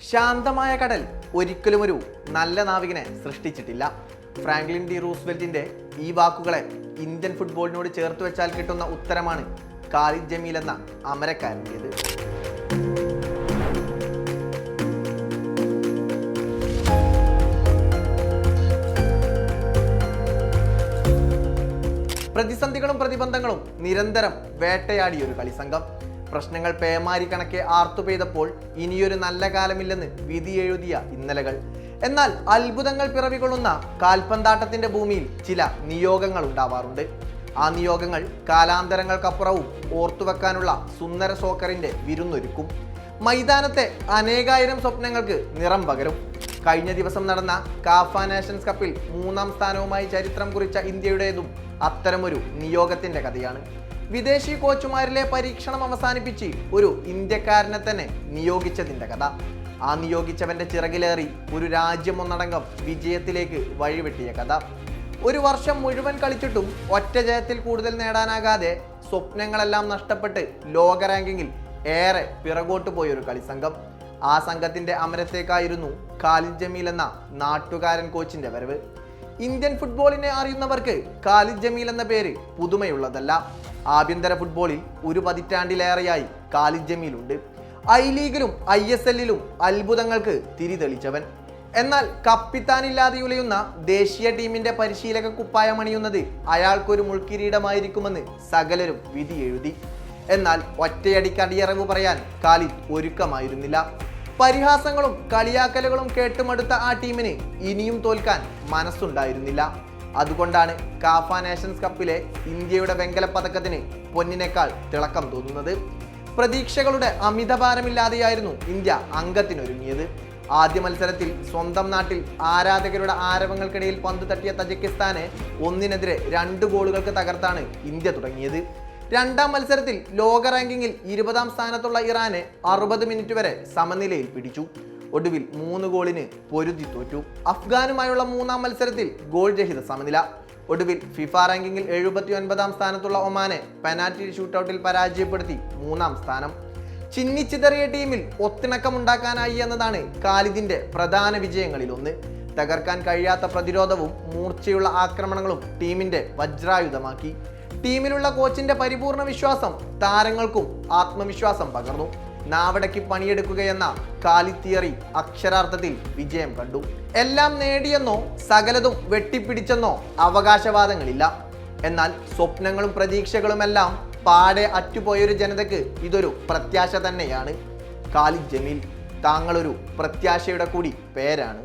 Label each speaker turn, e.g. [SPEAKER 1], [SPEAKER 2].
[SPEAKER 1] ശാന്തമായ കടൽ ഒരിക്കലും ഒരു നല്ല നാവികനെ സൃഷ്ടിച്ചിട്ടില്ല. ഫ്രാങ്ക്ലിൻ ഡി റൂസ്വെൽറ്റിന്റെ ഈ വാക്കുകളെ ഇന്ത്യൻ ഫുട്ബോളിനോട് ചേർത്ത് വെച്ചാൽ കിട്ടുന്ന ഉത്തരമാണ് ഖാലിദ് ജമീൽ എന്ന അമരക്കാരന്റേത്. പ്രതിസന്ധികളും പ്രതിബന്ധങ്ങളും നിരന്തരം വേട്ടയാടിയ ഒരു കളിസംഘം. പ്രശ്നങ്ങൾ പേമാരി കണക്കെ ആർത്തു പെയ്തപ്പോൾ ഇനിയൊരു നല്ല കാലമില്ലെന്ന് വിധി എഴുതിയ ഇന്നലകൾ. എന്നാൽ അത്ഭുതങ്ങൾ പിറവികൊള്ളുന്ന കാൽപന്താട്ടത്തിന്റെ ഭൂമിയിൽ ചില നിയോഗങ്ങൾ ഉണ്ടാവാറുണ്ട്. ആ നിയോഗങ്ങൾ കാലാന്തരങ്ങൾക്കപ്പുറവും ഓർത്തുവെക്കാനുള്ള സുന്ദര സോക്കറിന്റെ വിരുന്നൊരുക്കും. മൈതാനത്തെ അനേകായിരം സ്വപ്നങ്ങൾക്ക് നിറം പകരും. കഴിഞ്ഞ ദിവസം നടന്ന കാഫ നാഷൻസ് കപ്പിൽ മൂന്നാം സ്ഥാനവുമായി ചരിത്രം കുറിച്ച ഇന്ത്യയുടേതും അത്തരമൊരു നിയോഗത്തിന്റെ കഥയാണ്. വിദേശി കോച്ചുമാരിലെ പരീക്ഷണം അവസാനിപ്പിച്ച് ഒരു ഇന്ത്യക്കാരനെ തന്നെ നിയോഗിച്ചതിന്റെ കഥ. ആ നിയോഗിച്ചവന്റെ ചിറകിലേറി ഒരു രാജ്യം ഒന്നടങ്കം വിജയത്തിലേക്ക് വഴിവെട്ടിയ കഥ. ഒരു വർഷം മുഴുവൻ കളിച്ചിട്ടും ഒറ്റ ജയത്തിൽ കൂടുതൽ നേടാനാകാതെ സ്വപ്നങ്ങളെല്ലാം നഷ്ടപ്പെട്ട് ലോക റാങ്കിങ്ങിൽ ഏറെ പിറകോട്ട് പോയൊരു കളിസംഘം ആ സംഘത്തിന്റെ അമരത്തേക്കായിരുന്നു ഖാലിദ് ജമീൽ എന്ന നാട്ടുകാരൻ കോച്ചിന്റെ വരവ്. ഇന്ത്യൻ ഫുട്ബോളിനെ അറിയുന്നവർക്ക് ഖാലിദ് ജമീൽ എന്ന പേര് പുതുമയുള്ളതല്ല. ആഭ്യന്തര ഫുട്ബോളിൽ ഒരു പതിറ്റാണ്ടിലേറെയായി കാലി ജമീലുണ്ട്. ഐ ലീഗിലും ഐ എസ് എല്ലിലും അത്ഭുതങ്ങൾക്ക് തിരിതെളിച്ചവൻ. എന്നാൽ കപ്പിത്താനില്ലാതെ ഉലയുന്ന ദേശീയ ടീമിന്റെ പരിശീലക കുപ്പായമണിയുന്നത് അയാൾക്കൊരു മുൾക്കിരീടമായിരിക്കുമെന്ന് സകലരും വിധി എഴുതി എന്നാൽ ഒറ്റയടിക്ക് അടിയറവ് പറയാൻ കാലി ഒരുക്കമായിരുന്നില്ല. പരിഹാസങ്ങളും കളിയാക്കലുകളും കേട്ടുമടുത്ത ആ ടീമിന് ഇനിയും തോൽക്കാൻ മനസ്സുണ്ടായിരുന്നില്ല. അതുകൊണ്ടാണ് കാഫ നേഷൻസ് കപ്പിലെ ഇന്ത്യയുടെ വെങ്കല പതക്കത്തിന് പൊന്നിനേക്കാൾ തിളക്കം തോന്നുന്നത്. പ്രതീക്ഷകളുടെ അമിതഭാരമില്ലാതെയായിരുന്നു ഇന്ത്യ അംഗത്തിനൊരുങ്ങിയത്. ആദ്യ മത്സരത്തിൽ സ്വന്തം നാട്ടിൽ ആരാധകരുടെ ആരവങ്ങൾക്കിടയിൽ പന്ത് തട്ടിയ തജിക്കിസ്ഥാനെ ഒന്നിനെതിരെ രണ്ട് ഗോളുകൾക്ക് തകർത്താണ് ഇന്ത്യ തുടങ്ങിയത്. രണ്ടാം മത്സരത്തിൽ ലോക റാങ്കിങ്ങിൽ ഇരുപതാം സ്ഥാനത്തുള്ള ഇറാനെ അറുപത് മിനിറ്റ് വരെ സമനിലയിൽ പിടിച്ചു. ഒടുവിൽ മൂന്ന് ഗോളിന് പൊരുതി തോറ്റു. അഫ്ഗാനുമായുള്ള മൂന്നാം മത്സരത്തിൽ ഗോൾ രഹിത സമനില. ഒടുവിൽ ഫിഫ റാങ്കിങ്ങിൽ എഴുപത്തി ഒൻപതാം സ്ഥാനത്തുള്ള ഒമാനെ പെനാൽറ്റി ഷൂട്ടൌട്ടിൽ പരാജയപ്പെടുത്തി മൂന്നാം സ്ഥാനം. ചിന്നിച്ചിതറിയ ടീമിൽ ഒത്തിണക്കമുണ്ടാക്കാനായി എന്നതാണ് കാലിദിന്റെ പ്രധാന വിജയങ്ങളിലൊന്ന്. തകർക്കാൻ കഴിയാത്ത പ്രതിരോധവും മൂർച്ചയുള്ള ആക്രമണങ്ങളും ടീമിന്റെ വജ്രായുധമാക്കി. ടീമിലുള്ള കോച്ചിന്റെ പരിപൂർണ വിശ്വാസം താരങ്ങൾക്കും ആത്മവിശ്വാസം പകർന്നു. നാവടക്കി പണിയെടുക്കുകയെന്ന കാലി തിയറി അക്ഷരാർത്ഥത്തിൽ വിജയം കണ്ടു. എല്ലാം നേടിയെന്നോ സകലതും വെട്ടിപ്പിടിച്ചെന്നോ അവകാശവാദങ്ങളില്ല. എന്നാൽ സ്വപ്നങ്ങളും പ്രതീക്ഷകളുമെല്ലാം പാടെ അറ്റുപോയൊരു ജനതയ്ക്ക് ഇതൊരു പ്രത്യാശ തന്നെയാണ്. കാലി ജമീൽ താങ്കളൊരു പ്രത്യാശയുടെ കൂടി പേരാണ്.